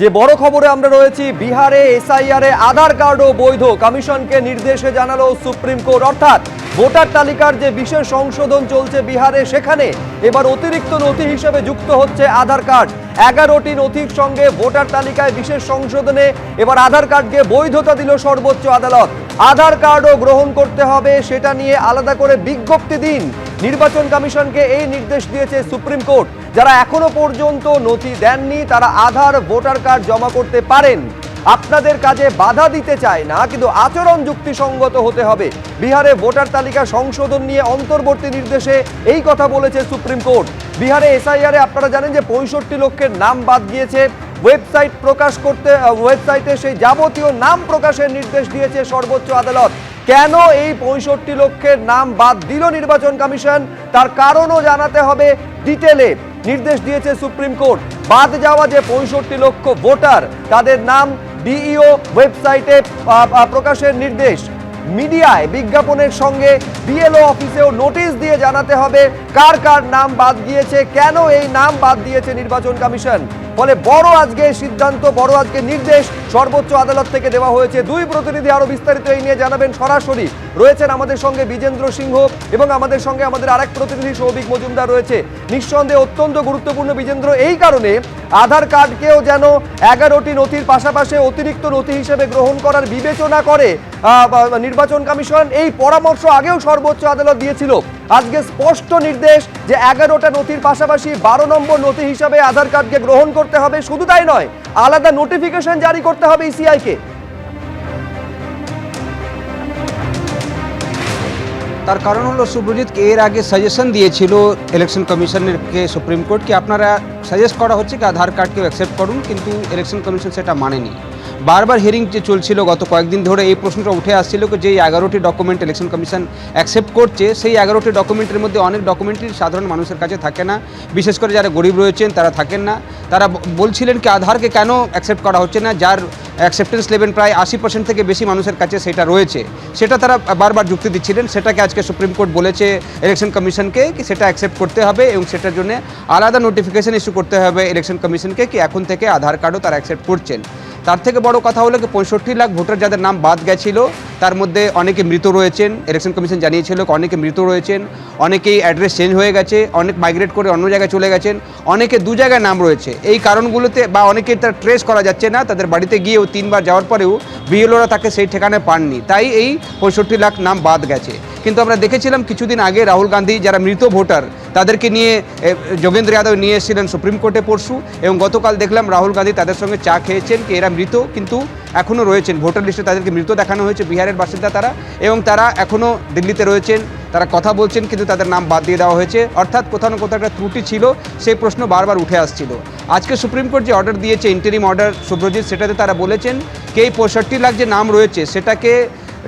যে বড় খবরে আমরা রয়েছি, বিহারে এসআইআর আধার কার্ডও বৈধ। কমিশনকে নির্দেশে জানালো সুপ্রিম কোর্ট। অর্থাৎ ভোটার তালিকার যে বিশেষ সংশোধন চলছে বিহারে, সেখানে এবার অতিরিক্ত নথি হিসেবে যুক্ত হচ্ছে আধার কার্ড। এগারোটি নথির সঙ্গে ভোটার তালিকায় বিশেষ সংশোধনে এবার আধার কার্ডকে বৈধতা দিল সর্বোচ্চ আদালত। আধার কার্ডও গ্রহণ করতে হবে, সেটা নিয়ে আলাদা করে বিজ্ঞপ্তি দিন। নির্বাচন কমিশনকে এই নির্দেশ দিয়েছে সুপ্রিম কোর্ট। যারা এখনও পর্যন্ত নথি দেননি, তারা আধার, ভোটার কার্ড জমা করতে পারেন। আপনাদের কাজে বাধা দিতে চায় না, কিন্তু আচরণ যুক্তিসঙ্গত হতে হবে। বিহারে ভোটার তালিকা সংশোধন নিয়ে অন্তর্বর্তী নির্দেশে এই কথা বলেছে সুপ্রিম কোর্ট। বিহারে এসআইআর আপনারা জানেন যে পঁয়ষট্টি লক্ষের নাম বাদ গিয়েছে। ওয়েবসাইট প্রকাশ করতে ওয়েবসাইটে সেই যাবতীয় নাম প্রকাশের নির্দেশ দিয়েছে সর্বোচ্চ আদালত। কেন এই পঁয়ষট্টি লক্ষের নাম বাদ দিল নির্বাচন কমিশন? তার কারণও জানাতে হবে ডিটেলে। নির্দেশ দিয়েছে সুপ্রিম কোর্ট। বাদ যাওয়া যে পঁয়ষট্টি লক্ষ ভোটার, তাদের নাম ডিইও ওয়েবসাইটে প্রকাশের নির্দেশ। মিডিয়ায় বিজ্ঞাপনের সঙ্গে বিএলও অফিসেও নোটিশ দিয়ে জানাতে হবে কার কার নাম বাদ দিয়েছে কেন এই নাম বাদ দিয়েছে নির্বাচন কমিশন। ফলে বড় আজকে সিদ্ধান্ত, বড় আজকে নির্দেশ, সর্বোচ্চ আদালত থেকে দেওয়া হয়েছে। দুই প্রতিনিধি আরও বিস্তারিত এই নিয়ে জানাবেন সরাসরি। রয়েছেন আমাদের সঙ্গে বিজেন্দ্র সিংহ এবং আমাদের সঙ্গে আমাদের আরেক প্রতিনিধি সৌভিক মজুমদার রয়েছে। নিঃসন্দেহে অত্যন্ত গুরুত্বপূর্ণ বিজেন্দ্র, এই কারণে আধার কার্ডকেও যেন এগারোটি নথির পাশাপাশি অতিরিক্ত নথি হিসেবে গ্রহণ করার বিবেচনা করে নির্বাচন কমিশন এই পরামর্শ আগেও সর্বোচ্চ আদালত দিয়েছিল। আজকে স্পষ্ট নির্দেশ যে এগারোটা নথির পাশাপাশি বারো নম্বর নথি হিসাবে আধার কার্ডকে গ্রহণ করতে হবে। শুধু তাই নয়, আলাদা নোটিফিকেশন জারি করতে হবে ইসিআই তার কারণ হলো সুব্রজিৎ এর আগে সাজেশন দিয়েছিল ইলেকশন কমিশনেরকে সুপ্রিম কোর্ট কি আপনারা সাজেস্ট করা হচ্ছে কি আধার কার্ডকেও অ্যাকসেপ্ট করুন, কিন্তু ইলেকশন কমিশন সেটা মানেনি। বারবার হিয়ারিং যে চলছিল গত কয়েকদিন ধরে এই প্রশ্নটা উঠে আসছিল যে এগারোটি ডকুমেন্ট ইলেকশন কমিশন অ্যাকসেপ্ট করছে, সেই এগারোটি ডকুমেন্টের মধ্যে অনেক ডকুমেন্টই সাধারণ মানুষের কাছে থাকে না। বিশেষ করে যারা গরিব রয়েছেন তারা থাকেন না। তারা বলছিলেন কি আধারকে কেন অ্যাকসেপ্ট করা হচ্ছে না, যার অ্যাকসেপ্টেন্স লেভেল প্রায় আশি পার্সেন্ট থেকে বেশি মানুষের কাছে সেটা রয়েছে। সেটা তারা বারবার যুক্তি দিচ্ছিলেন, সেটাকে আজকে সুপ্রিম কোর্ট বলেছে ইলেকশন কমিশনকে কি সেটা অ্যাকসেপ্ট করতে হবে এবং সেটার জন্য আলাদা নোটিফিকেশন ইস্যু করতে হবে ইলেকশন কমিশনকে কি এখন থেকে আধার কার্ডও তারা অ্যাকসেপ্ট করছেন। তার থেকে বড় কথা হলো কি পঁয়ষট্টি লাখ ভোটার যাদের নাম বাদ গেছিল, তার মধ্যে অনেকে মৃত রয়েছেন। ইলেকশন কমিশন জানিয়েছিল অনেকে মৃত রয়েছেন, অনেকেই অ্যাড্রেস চেঞ্জ হয়ে গেছে, অনেক মাইগ্রেট করে অন্য জায়গায় চলে গেছেন, অনেকে দু জায়গায় নাম রয়েছে। এই কারণগুলোতে বা অনেকে তার ট্রেস করা যাচ্ছে না, তাদের বাড়িতে গিয়েও তিনবার যাওয়ার পরেও বিএলওরা তাকে সেই ঠিকানায় পাননি। তাই এই পঁয়ষট্টি লাখ নাম বাদ গেছে। কিন্তু আমরা দেখেছিলাম কিছুদিন আগে রাহুল গান্ধী যারা মৃত ভোটার, তাদেরকে নিয়ে যোগেন্দ্র যাদব নিয়ে এসেছিলেন সুপ্রিম কোর্টে পরশু, এবং গতকাল দেখলাম রাহুল গান্ধী তাদের সঙ্গে চা খেয়েছেন, কি এরা মৃত কিন্তু এখনও রয়েছেন। ভোটার লিস্টে তাদেরকে মৃত দেখানো হয়েছে বিহারের বাসিন্দা তারা, এবং তারা এখনও দিল্লিতে রয়েছেন। তারা কথা বলছেন কিন্তু তাদের নাম বাদ দিয়ে দেওয়া হয়েছে। অর্থাৎ কোথাও না কোথাও একটা ত্রুটি ছিল, সেই প্রশ্ন বারবার উঠে আসছিল। আজকে সুপ্রিম কোর্ট যে অর্ডার দিয়েছে ইন্টারিম অর্ডার সুব্রজিৎ, সেটাতে তারা বলেছেন, কে এই পঁয়ষট্টি লাখ যে নাম রয়েছে, সেটাকে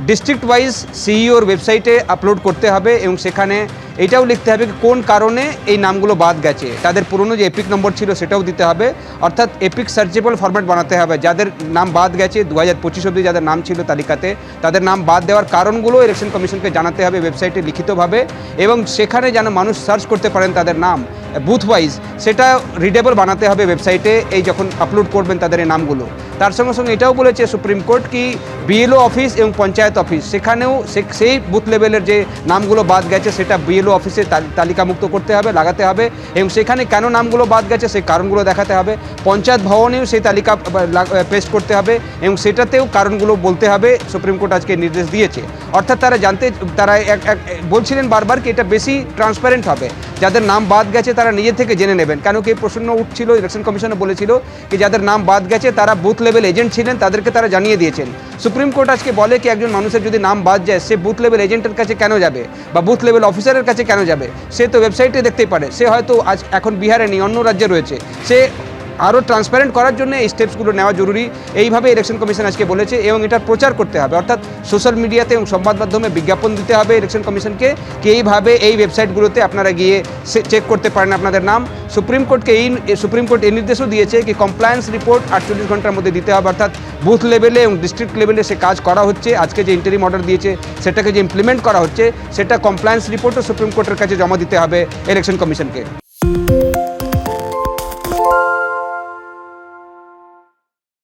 ডিস্ট্রিক্ট ওয়াইজ সিইওর ওয়েবসাইটে আপলোড করতে হবে এবং সেখানে এটাও লিখতে হবে কোন কারণে এই নামগুলো বাদ গেছে। তাদের পুরনো যে এপিক নম্বর ছিল সেটাও দিতে হবে। অর্থাৎ এপিক সার্চেবল ফরম্যাট বানাতে হবে। যাদের নাম বাদ গেছে দু হাজার পঁচিশ অব্দি যাদের নাম ছিল তালিকাতে, তাদের নাম বাদ দেওয়ার কারণগুলো ইলেকশন কমিশনকে জানাতে হবে ওয়েবসাইটে লিখিতভাবে এবং সেখানে যেন মানুষ সার্চ করতে পারেন তাদের নাম। বুথ ওয়াইজ সেটা রিডেবল বানাতে হবে ওয়েবসাইটে এই যখন আপলোড করবেন তাদের এই নামগুলো। তার সঙ্গে সঙ্গে এটাও বলেছে সুপ্রিম কোর্ট কি বিএলও অফিস এবং পঞ্চায়েত অফিস সেখানেও সেই বুথ লেভেলের যে নামগুলো বাদ গেছে, সেটা বিএলও অফিসে তাল- তালিকামুক্ত করতে হবে, লাগাতে হবে। এবং সেখানে কেন নামগুলো বাদ গেছে, সেই কারণগুলো দেখাতে হবে। পঞ্চায়েত ভবনেও সেই তালিকা পেস্ট করতে হবে এবং সেটাতেও কারণগুলো বলতে হবে সুপ্রিম কোর্ট আজকে নির্দেশ দিয়েছে। অর্থাৎ তারা জানতে, তারা এক- এক- বলছিলেন বারবার কি এটা বেশি ট্রান্সপারেন্ট হবে। যাদের নাম বাদ গেছে তারা নিজে থেকে জেনে নেবেন। কেন কি প্রশ্ন উঠছিল, ইলেকশন কমিশনে বলেছিল কি যাদের নাম বাদ গেছে তারা বুথ লেভেল এজেন্ট ছিলেন, তাদেরকে তারা জানিয়ে দিয়েছেন। সুপ্রিম কোর্ট আজকে বলে কি একজন মানুষের যদি নাম বাদ যায়, সে বুথ লেভেল এজেন্টের কাছে কেন যাবে? বা বুথ লেভেল অফিসারের কাছে কেন যাবে? সে তো ওয়েবসাইটে দেখতেই পারে। সে হয়তো আজ এখন বিহারে নেই, অন্য রাজ্যে রয়েছে। সে আরও ট্রান্সপারেন্ট করার জন্য এই স্টেপসগুলো নেওয়া জরুরি। এইভাবে ইলেকশন কমিশন আজকে বলেছে এবং এটা প্রচার করতে হবে। অর্থাৎ সোশ্যাল মিডিয়াতে এবং সংবাদ মাধ্যমে বিজ্ঞাপন দিতে হবে ইলেকশন কমিশনকে কি এইভাবে এই ওয়েবসাইটগুলোতে আপনারা গিয়ে চেক করতে পারেন আপনাদের নাম। সুপ্রিম কোর্টকে এই সুপ্রিম কোর্ট এই নির্দেশও দিয়েছে কি কমপ্লায়েন্স রিপোর্ট আটচল্লিশ ঘণ্টার মধ্যে দিতে হবে। অর্থাৎ বুথ লেভেলে এবং ডিস্ট্রিক্ট লেভেলে সে কাজ করা হচ্ছে। আজকে যে ইন্টারিম অর্ডার দিয়েছে, সেটাকে যে ইমপ্লিমেন্ট করা হচ্ছে, সেটা কমপ্লায়েন্স রিপোর্টও সুপ্রিম কোর্টের কাছে জমা দিতে হবে ইলেকশন কমিশনকে